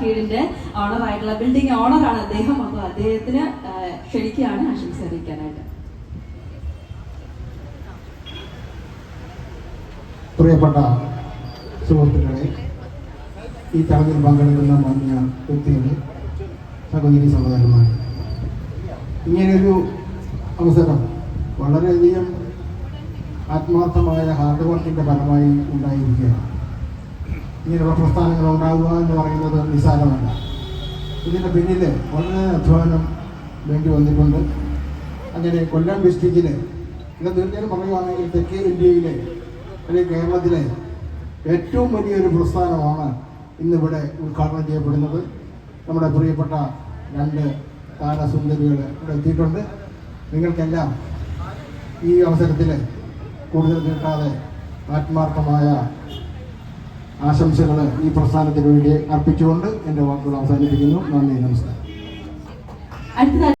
ആർക്കേഡിന്റെ owner ആയിട്ടുള്ള building ഓണറാണ് അദ്ദേഹം. അപ്പോൾ അദ്ദേഹത്തിന് ക്ഷണിക്കുകയാണ് ആശംസ അറിയിക്കാനായിട്ട്. പ്രിയപ്പെട്ട സുഹൃത്തുക്കളെ ഈ ചടങ്ങിൽ പങ്കെടുക്കുന്ന മാന്യ വ്യക്തികളെ സഹോദരി സഹോദരന്മാർ ഇങ്ങനെയൊരു അവസരം വളരെയധികം ആത്മാർത്ഥമായ ഹാർഡ് വർക്കിന്റെ ഫലമായി ഉണ്ടായിരിക്കുകയാണ്. ഇങ്ങനെയുള്ള പ്രസ്ഥാനങ്ങൾ ഉണ്ടാകുക എന്ന് പറയുന്നത് നിസ്സാരമല്ല. ഇതിന്റെ പിന്നിൽ വളരെ അധ്വാനം വേണ്ടി വന്നിട്ടുണ്ട്. അങ്ങനെ കൊല്ലം ഡിസ്ട്രിക്റ്റിൽ ഇത് തീർച്ചയായും പറയുകയാണെങ്കിൽ തെക്കേ ഇന്ത്യയിലെ അല്ലെങ്കിൽ കേരളത്തിലെ ഏറ്റവും വലിയൊരു പ്രസ്ഥാനമാണ് ഇന്നിവിടെ ഉദ്ഘാടനം ചെയ്യപ്പെടുന്നത്. നമ്മുടെ പ്രിയപ്പെട്ട രണ്ട് താരസുന്ദരികൾ ഇവിടെ എത്തിയിട്ടുണ്ട്. നിങ്ങൾക്കെല്ലാം ഈ അവസരത്തിൽ കൂടുതൽ കിട്ടാതെ ആത്മാർത്ഥമായ ആശംസകൾ ഈ പ്രസ്ഥാനത്തിന് വേണ്ടി അർപ്പിച്ചുകൊണ്ട് എന്റെ വാക്കുകൾ അവസാനിപ്പിക്കുന്നു. നന്ദി നമസ്കാരം.